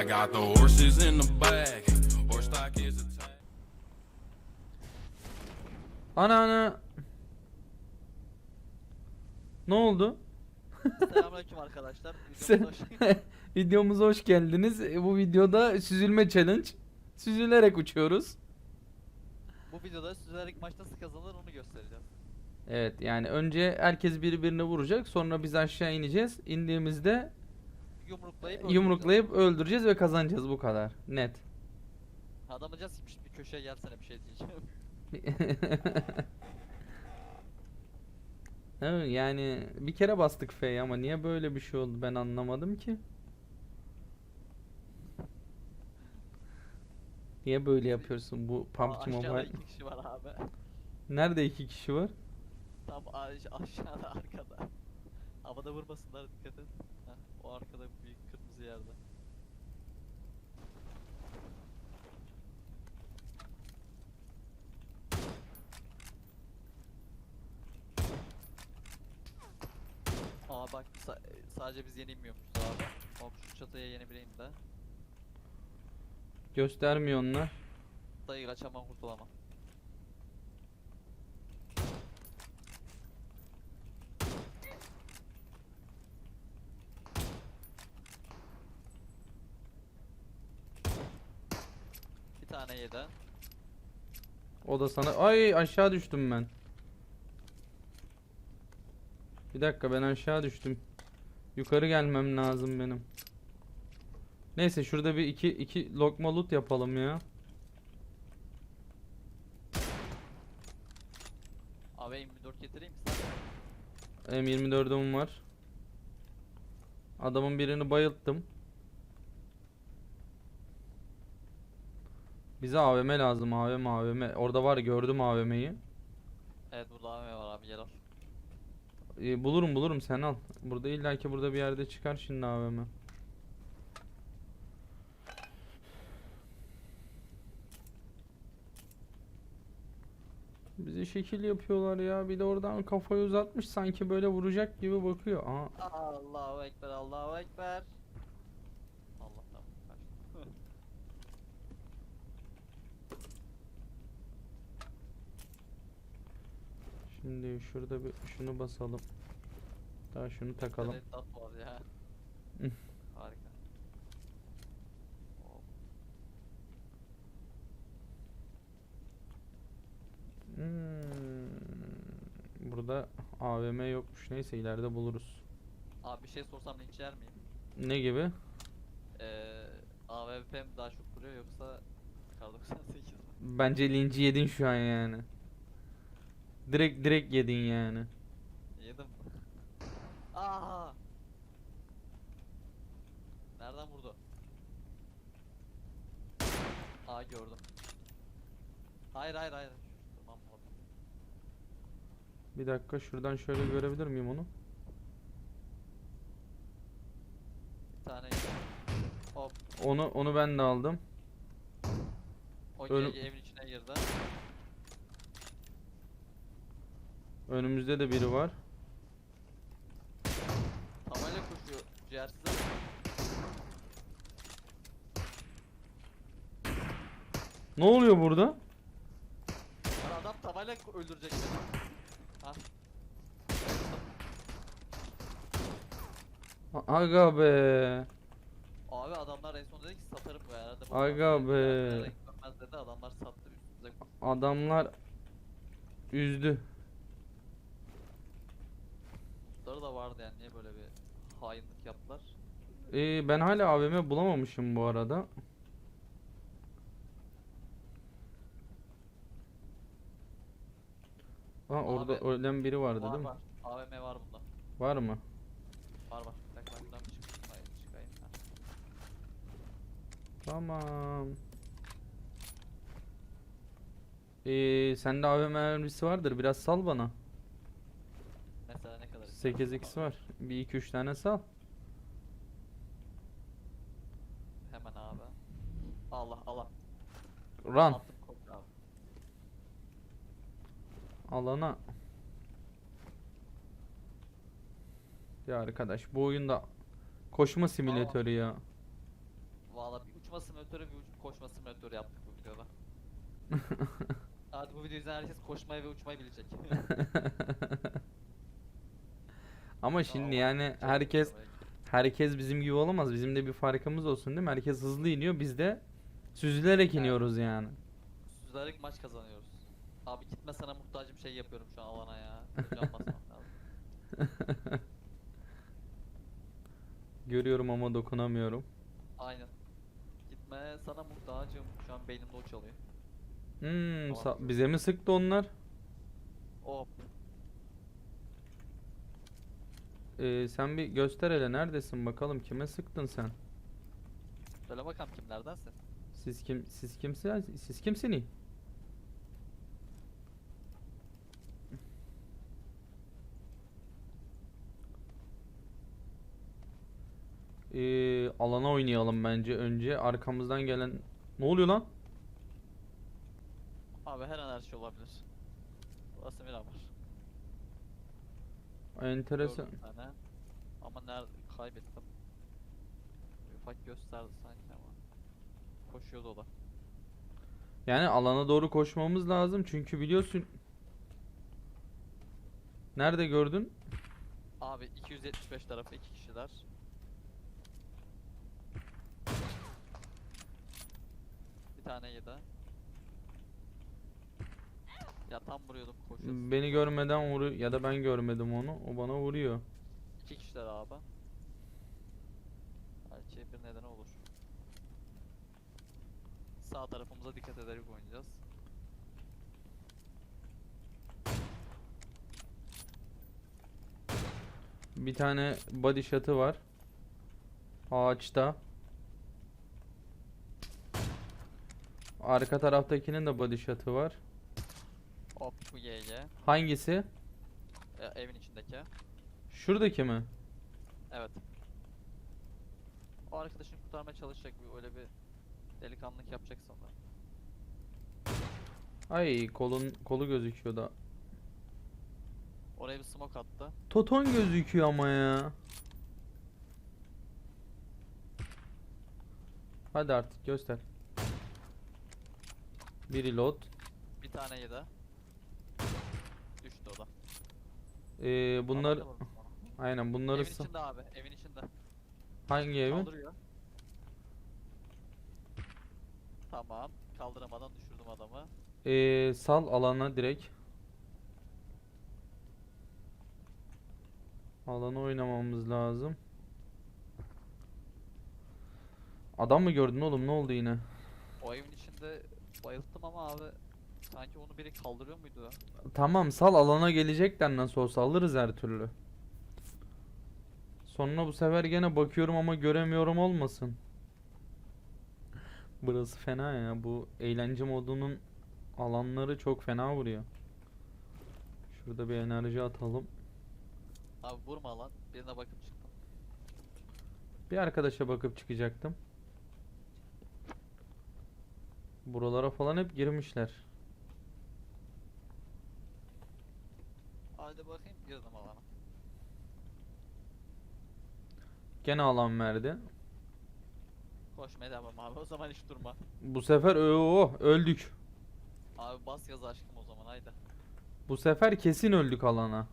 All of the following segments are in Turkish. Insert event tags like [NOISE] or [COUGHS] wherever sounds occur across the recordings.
I got the horses in the back. Horse stock is a. Ana ana. Ne oldu? Selamünaleyküm arkadaşlar. Se- [LAUGHS] Videomuza hoş- [LAUGHS] Videomuza hoş geldiniz. E, Bu videoda süzülme challenge. Süzülerek uçuyoruz. Bu videoda süzülerek maç nasıl kazanılır onu göstereceğim. Evet yani önce herkes birbirini vuracak. Sonra biz aşağı ineceğiz. İndiğimizde Yumruklayıp öldüreceğiz. yumruklayıp öldüreceğiz ve kazanacağız bu kadar. Net. Adamı just gitmiş bir köşeye gelsene bir şey diyeceğim. [LAUGHS] Evet, yani bir kere bastık F'ye ama niye böyle bir şey oldu ben anlamadım ki. Niye böyle yapıyorsun bu Aa, PUBG aşağıda Mobile? iki kişi var abi. Nerede iki kişi var? Tam aş- aşağıda arkada. Havada vurmasınlar dikkat et. Heh, o arkada büyük kırmızı yerde. Aa bak sa- sadece biz yenilmiyormuşuz abi. Hop şu çatıya yeni bireyim de. Göstermiyor onlar. Dayı kaçamam kurtulamam. Yedi. O da sana ay aşağı düştüm ben. Bir dakika ben aşağı düştüm. Yukarı gelmem lazım benim. Neyse şurada bir iki iki lokma loot yapalım ya. Abi 24 getireyim mi sen? M24'üm var. Adamın birini bayılttım. Bize AVM lazım AVM AVM. Orada var gördüm AVM'yi. Evet burada AVM var abi gel al. Ee, bulurum bulurum sen al. Burada illaki burada bir yerde çıkar şimdi AVM. Bize şekil yapıyorlar ya. Bir de oradan kafayı uzatmış sanki böyle vuracak gibi bakıyor. Aha. Allahu Ekber Allahu Ekber. Allah tamam [LAUGHS] kaçtı. Şimdi şurada bir şunu basalım. Daha şunu takalım. Var ya. Harika. Hop. Hmm, Burada AVM yokmuş. Neyse ileride buluruz. Abi bir şey sorsam linçler miyim? Ne gibi? Ee, mi daha çok vuruyor yoksa Kar 98 mi? Bence linci yedin şu an yani. Direkt direkt yedin yani. Yedim. Aa! Nereden vurdu? Aa gördüm. Hayır hayır hayır. Tamam. Bir dakika şuradan şöyle görebilir miyim onu? Bir tane. Hop. Onu onu ben de aldım. O Ölüm- evin içine girdi. Önümüzde de biri var. Tavayla koşuyor ciğersiz. Ne oluyor burada? Lan adam tavayla öldürecek beni. Ha. A- Aga be. Abi adamlar en son dedi ki satarım bu herhalde. bu Aga adam be. görmez dedi adamlar sattı üstümüze. Adamlar üzdü. Da vardı yani niye böyle bir hainlik yaptılar. Ee, ben hala AVM bulamamışım bu arada. Ha orada Abi, ölen biri vardı var değil mi? var. AVM var bunda. Var mı? Var var. Bir dakika ben buradan bir çıkayım. Hayır çıkayım. Ha. Tamam. Ee, sende AVM mermisi vardır. Biraz sal bana. Mesela ne kadar istiyorsun? 8x var. Bir 2 3 tane sal. Hemen abi. Allah Allah. Run. Attım kod abi. Alana. Ya arkadaş bu oyunda Koşma simülatörü ya. Valla bir uçma simülatörü bir uç- koşma simülatörü yaptık bu videoda. [LAUGHS] Hadi bu videoyu izleyen herkes koşmayı ve uçmayı bilecek. [LAUGHS] Ama şimdi yani herkes herkes bizim gibi olamaz. Bizim de bir farkımız olsun değil mi? Herkes hızlı iniyor. Biz de süzülerek iniyoruz yani. Süzerek maç kazanıyoruz. Abi gitme sana muhtacım şey yapıyorum şu an alana ya. Can basmam lazım. [LAUGHS] Görüyorum ama dokunamıyorum. Aynen. Gitme sana muhtacım. Şu an beynimde o çalıyor. Hmm, Tamam. sa- bize mi sıktı onlar? Hop. Ee, sen bir göster hele neredesin bakalım kime sıktın sen? Söyle bakalım kimlerdensin? Siz kim siz kimse siz kimsiniz? Ee, alana oynayalım bence önce. Arkamızdan gelen ne oluyor lan? Abi her an her şey olabilir. Burası Miramar. Enteresan. Bir tane. Ama nerede kaybettim. Ufak gösterdi sanki ama. Koşuyordu o da. Yani alana doğru koşmamız lazım çünkü biliyorsun. Nerede gördün? Abi 275 tarafı iki kişiler. Bir tane yedi. Ya tam vuruyordum koşuyordu. Beni görmeden vuruyor ya da ben görmedim onu. O bana vuruyor. İki kişiler abi. Belki bir nedeni olur. Sağ tarafımıza dikkat ederek oynayacağız. Bir tane body shot'ı var. Ağaçta. Arka taraftakinin de body shot'ı var. Hop bu YY. Hangisi? E, evin içindeki. Şuradaki mi? Evet. O arkadaşını kurtarmaya çalışacak bir öyle bir delikanlılık yapacak sanırım. Ay kolun kolu gözüküyor da. Oraya bir smoke attı. Toton gözüküyor ama ya. Hadi artık göster. Bir reload. Bir tane yedi. Düştü o da. Ee, bunlar aynen bunları Evin sa- içinde abi, evin içinde. hangi evin? Kaldırıyor. Tamam. Kaldıramadan düşürdüm adamı. Ee, sal alana direkt. Alana oynamamız lazım. Adam mı gördün oğlum? Ne oldu yine? O evin içinde bayılttım ama abi sanki onu biri kaldırıyor muydu? Tamam sal alana gelecekler nasıl olsa alırız her türlü. Sonra bu sefer gene bakıyorum ama göremiyorum olmasın. Burası fena ya. Bu eğlence modunun alanları çok fena vuruyor. Şurada bir enerji atalım. Abi vurma lan. Birine bakıp çıktım. Bir arkadaşa bakıp çıkacaktım. Buralara falan hep girmişler. Hadi bakayım girdim alana. Gene alan verdi. Koşmaya devam abi o zaman hiç durma. Bu sefer oo öldük. Abi bas yaz aşkım o zaman haydi. Bu sefer kesin öldük alana.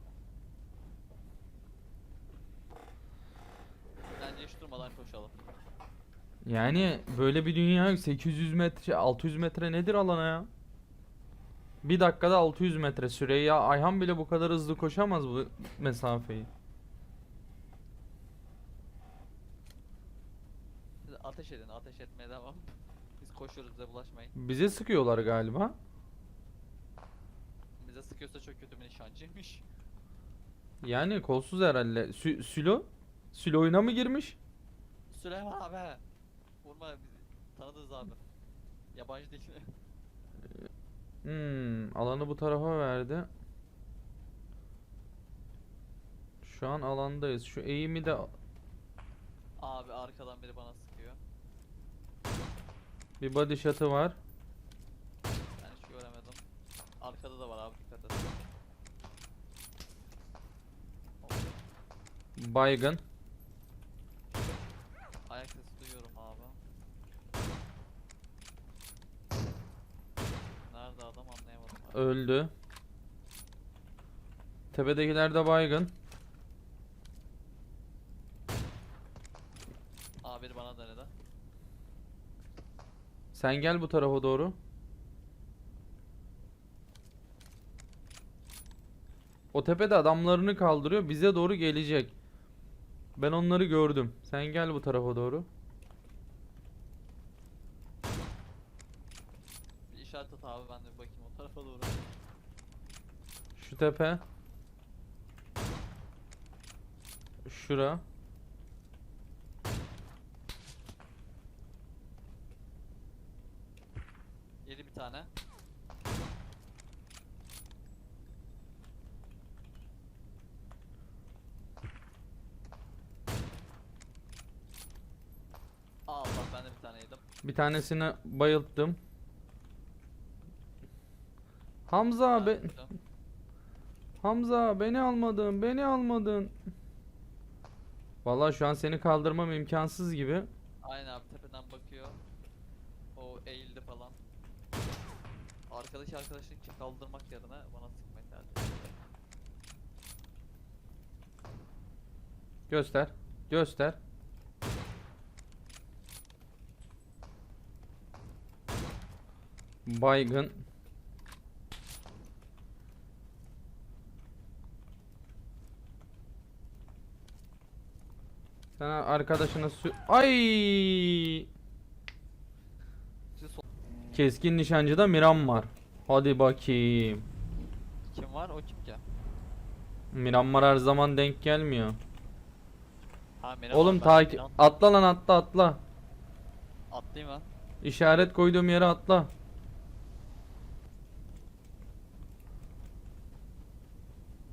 Bence hiç durmadan koşalım. Yani böyle bir dünya yok. 800 metre, 600 metre nedir alana ya? Bir dakikada 600 metre Süreyya Ayhan bile bu kadar hızlı koşamaz bu mesafeyi. Siz ateş edin ateş etmeye devam. Biz koşuyoruz bize bulaşmayın. Bize sıkıyorlar galiba. Bize sıkıyorsa çok kötü bir nişancıymış. Yani kolsuz herhalde. Sü- Sülo? Sülo oyuna mı girmiş? Süleyman abi. Vurma bizi. Tanıdınız abi. Yabancı değil. Hmm, alanı bu tarafa verdi. Şu an alandayız. Şu eğimi de abi arkadan biri bana sıkıyor. bir body shot'ı var. Ben hiç göremedim. Arkada da var abi dikkat et. Baygın. Öldü. Tepedekiler de baygın. Aa biri bana denedi. Sen gel bu tarafa doğru. O tepede adamlarını kaldırıyor. Bize doğru gelecek. Ben onları gördüm. Sen gel bu tarafa doğru. Bir işaret at abi ben de bir bakayım o tarafa doğru. Şu tepe. Şura. Yedi bir tane. Allah ben de bir tane yedim. Bir tanesini bayılttım. Hamza yedim. Hamza beni almadın, beni almadın. Vallahi şu an seni kaldırmam imkansız gibi. Aynen abi tepeden bakıyor. O eğildi falan. Arkadaki arkadaşını ki kaldırmak yerine bana sıkmayı tercih. Göster. Göster. Baygın. Sen arkadaşına sü... Ay! Keskin nişancıda Miram var. Hadi bakayım. kim var o kim ki? Miramar her zaman denk gelmiyor. Ha Oğlum ben takip atla lan atla atla. Atlayayım ben. İşaret koyduğum yere atla.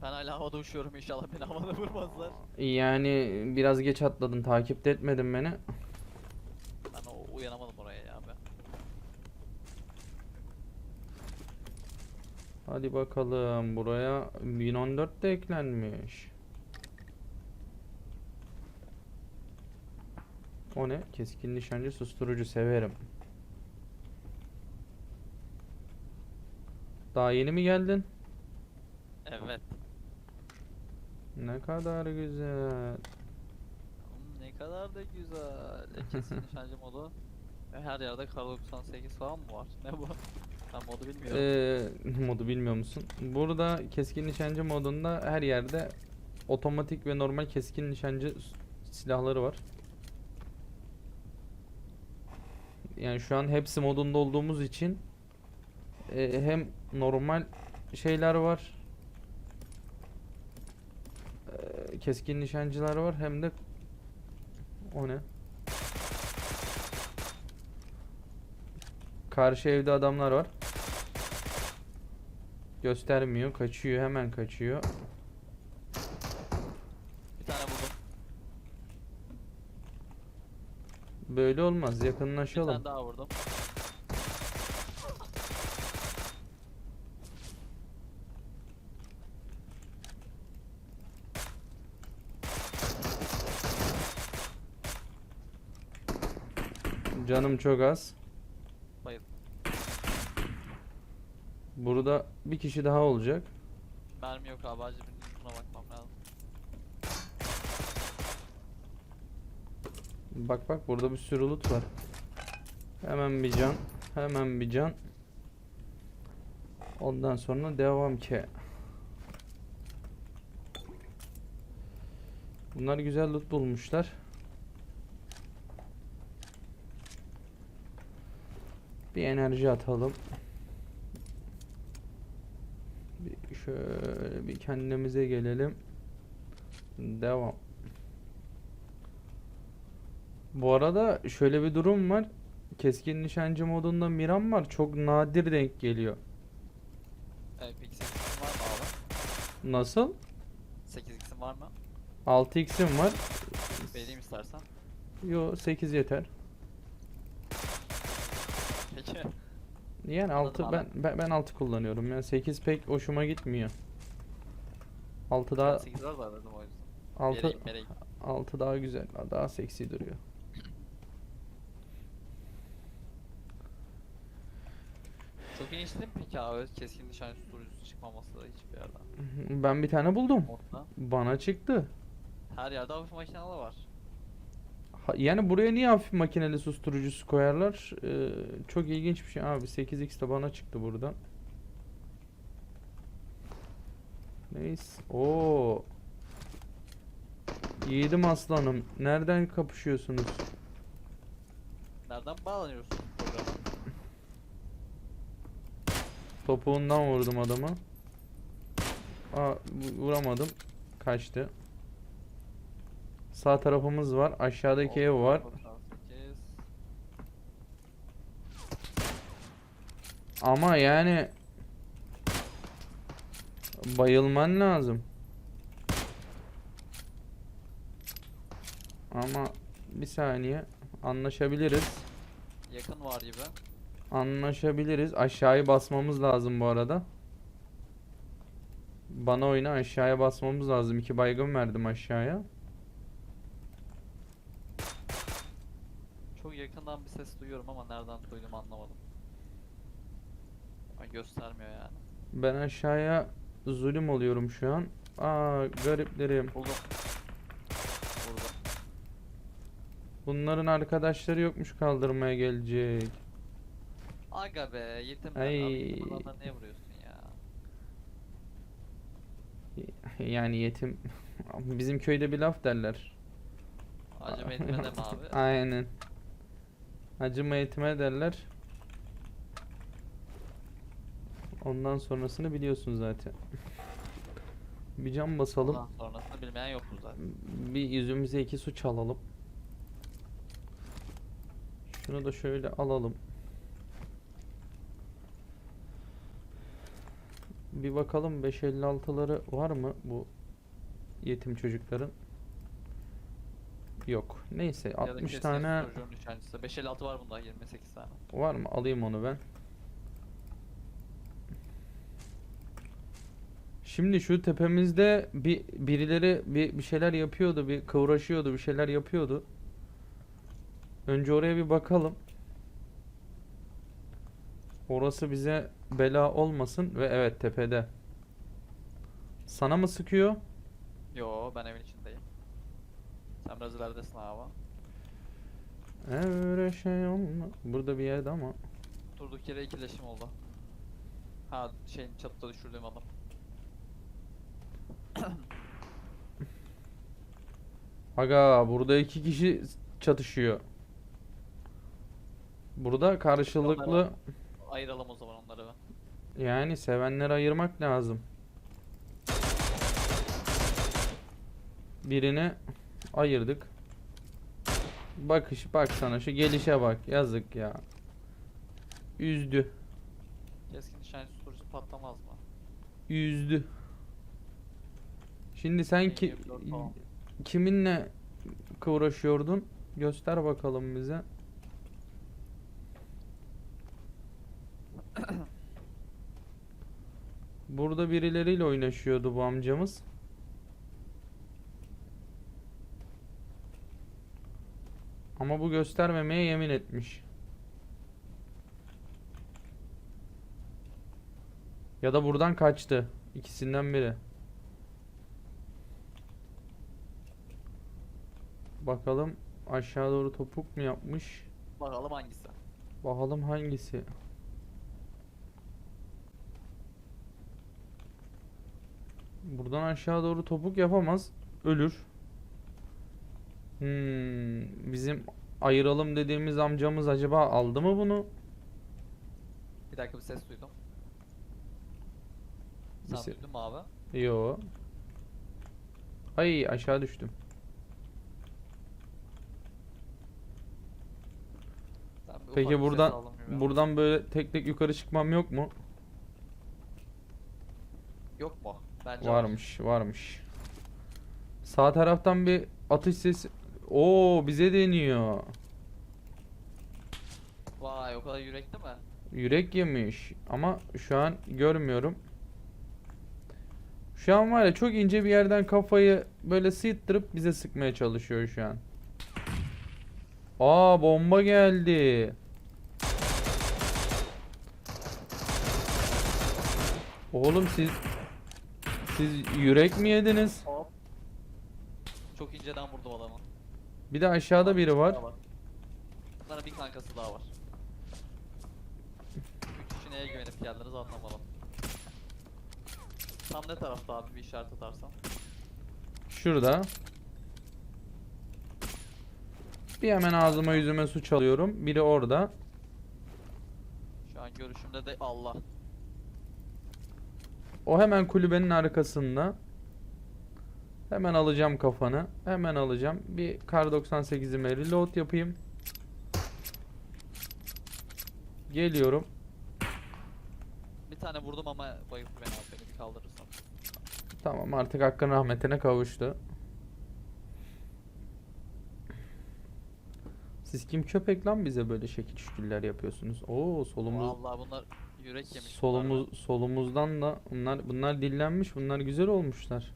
Ben hala havada uçuyorum inşallah beni havada vurmazlar. Yani biraz geç atladın. Takip de etmedin beni. Ben o uyanamadım oraya ya abi. Hadi bakalım. Buraya 1014 de eklenmiş. O ne? Keskin nişancı susturucu severim. Daha yeni mi geldin? Evet. Ne kadar güzel. Ne kadar da güzel. E, Kesin [LAUGHS] nişancı modu. E, Her yerde kar 98 falan mı var? [LAUGHS] Ne bu? Ben modu bilmiyorum. Ee, modu bilmiyor musun? Burada keskin nişancı modunda her yerde otomatik ve normal keskin nişancı silahları var. Yani şu an hepsi modunda olduğumuz için e, hem normal şeyler var. e, keskin nişancılar var hem de o ne? Karşı evde adamlar var. Göstermiyor, kaçıyor, hemen kaçıyor. Bir tane vurdum. Böyle olmaz, Bir yakınlaşalım. tane daha vurdum. Canım çok az. Bayıl. Burada bir kişi daha olacak. Mermi yok abi acil bir buna bakmam lazım. Bak bak burada bir sürü loot var. Hemen bir can, hemen bir can. Ondan sonra devam ki. Bunlar güzel loot bulmuşlar. Bir enerji atalım. Bir şöyle bir kendimize gelelim. Devam. Bu arada şöyle bir durum var. Keskin nişancı modunda Miram var. Çok nadir denk geliyor. Evet peki 8x'in var mı abi? Nasıl? 8x'in var mı? 6x'im var. Vereyim istersen. Yo 8 yeter. Peki. Yani Anladım 6 ben, ben ben 6 kullanıyorum. Yani 8 pek hoşuma gitmiyor. 6 daha 8 var da dedim o yüzden. 6 Vereyim vereyim. 6 daha güzel. Daha seksi duruyor. Çok Çok inişti mi peki abi? Keskin nişan susturucusu çıkmaması da hiçbir yerden. Ben bir tane buldum. Modda. Bana çıktı. Her yerde hafif makinalı var. Yani buraya niye hafif makineli susturucusu koyarlar? Ee, çok ilginç bir şey abi. 8x de bana çıktı buradan. Neyse. Oo. Yiğidim aslanım. Nereden kapışıyorsunuz? Nereden bağlanıyorsun programa? Topuğundan vurdum adamı. Aa, vu- vuramadım. Kaçtı. Sağ tarafımız var. Aşağıdaki ev var. 98. Ama yani bayılman lazım. Ama bir saniye anlaşabiliriz. Yakın var gibi. Anlaşabiliriz. Aşağıya basmamız lazım bu arada. Bana oyna aşağıya basmamız lazım. İki baygın verdim aşağıya. Çok yakından bir ses duyuyorum ama nereden duydum anlamadım. Ama göstermiyor yani. Ben aşağıya zulüm oluyorum şu an. Aa gariplerim. Buldum. Burada. Bunların arkadaşları yokmuş kaldırmaya gelecek. Aga be yetim ben. Ay. Niye vuruyorsun ya? Yani yetim. [LAUGHS] Bizim köyde bir laf derler. Acaba yetime deme abi. [LAUGHS] Aynen. Acıma yetime derler. Ondan sonrasını biliyorsun zaten. [LAUGHS] Bir cam basalım. Ondan sonrasını bilmeyen yoktu zaten. Bir yüzümüze iki su çalalım. Şunu da şöyle alalım. Bir bakalım 556'ları var mı bu yetim çocukların? Yok. Neyse Ya da 60 keskin tane nişancısı. 556 var bunda 28 tane. var mı? Alayım onu ben. Şimdi şu tepemizde bir birileri bir, bir şeyler yapıyordu, bir kıvraşıyordu, bir şeyler yapıyordu. Önce oraya bir bakalım. Orası bize bela olmasın ve evet tepede. Sana mı sıkıyor? Yo ben evin içindeyim. Sen biraz ileridesin abi. Öyle şey olma. Burada bir yerde ama. Durduk yere ikileşim oldu. Ha şeyin çatıda düşürdüğüm adam. [COUGHS] Aga burada iki kişi çatışıyor. Burada karşılıklı Ayıralım o zaman onları. yani sevenleri ayırmak lazım. Birini ayırdık. Bakış bak sana şu gelişe bak yazık ya. Üzdü. Keskin nişancı susturucusu patlamaz mı? Üzdü. Şimdi sen ki M24 falan. kiminle kıvraşıyordun? Göster bakalım bize. [CLEARS THROAT] Burada birileriyle oynaşıyordu bu amcamız. Ama bu göstermemeye yemin etmiş. Ya da buradan kaçtı. İkisinden biri. Bakalım aşağı doğru topuk mu yapmış? Bakalım hangisi? Bakalım hangisi? Buradan aşağı doğru topuk yapamaz. Ölür. Hmm, bizim ayıralım dediğimiz amcamız acaba aldı mı bunu? Bir dakika bir ses duydum. Bir Sen se- duydun mu abi? Yo. Ay aşağı düştüm. Ben bir ufak Peki ses buradan buradan böyle tek tek yukarı çıkmam yok mu? Yok mu? Bence var. Varmış, varmış. Sağ taraftan bir atış sesi. Oo, bize deniyor. Vay o kadar yürekli mi? Yürek yemiş ama şu an görmüyorum. Şu an var ya çok ince bir yerden kafayı böyle sıyıttırıp bize sıkmaya çalışıyor şu an. Aa bomba geldi. Oğlum siz siz yürek mi yediniz? Çok inceden vurdum adamı. Bir de aşağıda biri var. Bunların bir kankası daha var. Üç kişi neye güvenip geldiniz anlamadım. Tam ne tarafta abi bir işaret atarsan. Şurada. Bir hemen ağzıma yüzüme su çalıyorum. Biri orada. Şu an görüşümde de Allah. O hemen kulübenin arkasında. Hemen alacağım kafanı. Hemen alacağım. Bir kar 98'ime reload yapayım. Geliyorum. Bir tane vurdum ama bayıldı beni abi beni bir kaldırırsan. Tamam artık hakkın rahmetine kavuştu. Siz kim köpek lan bize böyle şekil şükürler yapıyorsunuz? Oo solumuz Allah bunlar yürek yemiş. solumuz solumuzdan da bunlar bunlar dillenmiş. Bunlar güzel olmuşlar.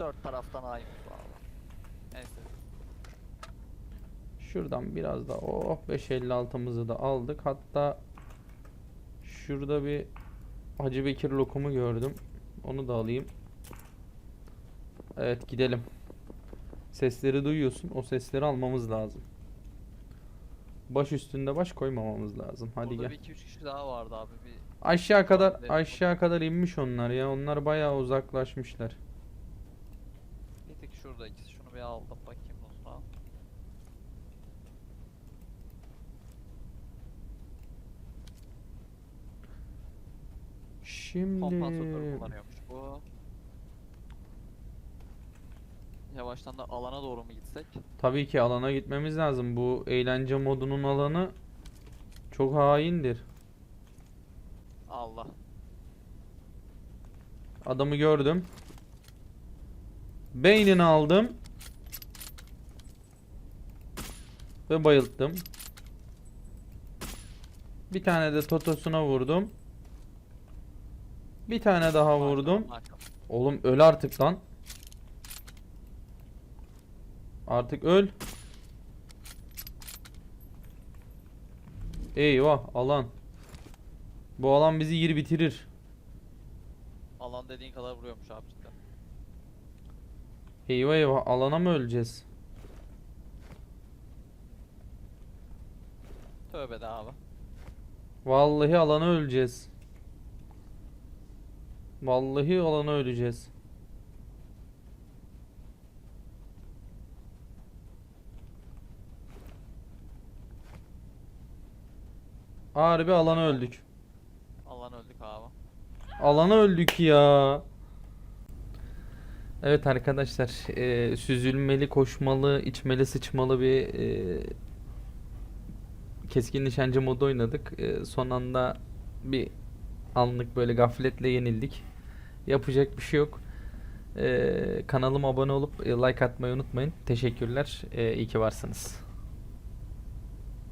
Dört taraftan aymış valla. Neyse. Şuradan biraz da oh 556'mızı da aldık. Hatta şurada bir Hacı Bekir lokumu gördüm. Onu da alayım. Evet gidelim. Sesleri duyuyorsun. O sesleri almamız lazım. Baş üstünde baş koymamamız lazım. Hadi Burada gel. iki üç kişi daha vardı abi bir Aşağı kadar aşağı kadar inmiş onlar ya. Onlar bayağı uzaklaşmışlar. Şurada ikisi şunu bir aldım bakayım nasıl Şimdi kullanıyormuş bu. Yavaştan da alana doğru mu gitsek? tabii ki alana gitmemiz lazım. Bu eğlence modunun alanı çok haindir. Allah. Adamı gördüm. Beynini aldım. Ve bayılttım. Bir tane de totosuna vurdum. Bir tane daha vurdum. Oğlum öl artık lan. Artık öl. Eyvah alan. Bu alan bizi yeri bitirir. Alan dediğin kadar vuruyormuş abi. Eyvah eyvah alana mı öleceğiz? Tövbe de abi. Vallahi alana öleceğiz. Vallahi alana öleceğiz. Harbi alana öldük. Alan öldük abi. Alana öldük ya. Evet arkadaşlar, eee, süzülmeli, koşmalı, içmeli, sıçmalı bir eee, keskin nişancı modu oynadık. Eee, son anda bir anlık böyle gafletle yenildik. Yapacak bir şey yok. Eee, kanalıma abone olup e, like atmayı unutmayın. Teşekkürler. Eee iyi ki varsınız.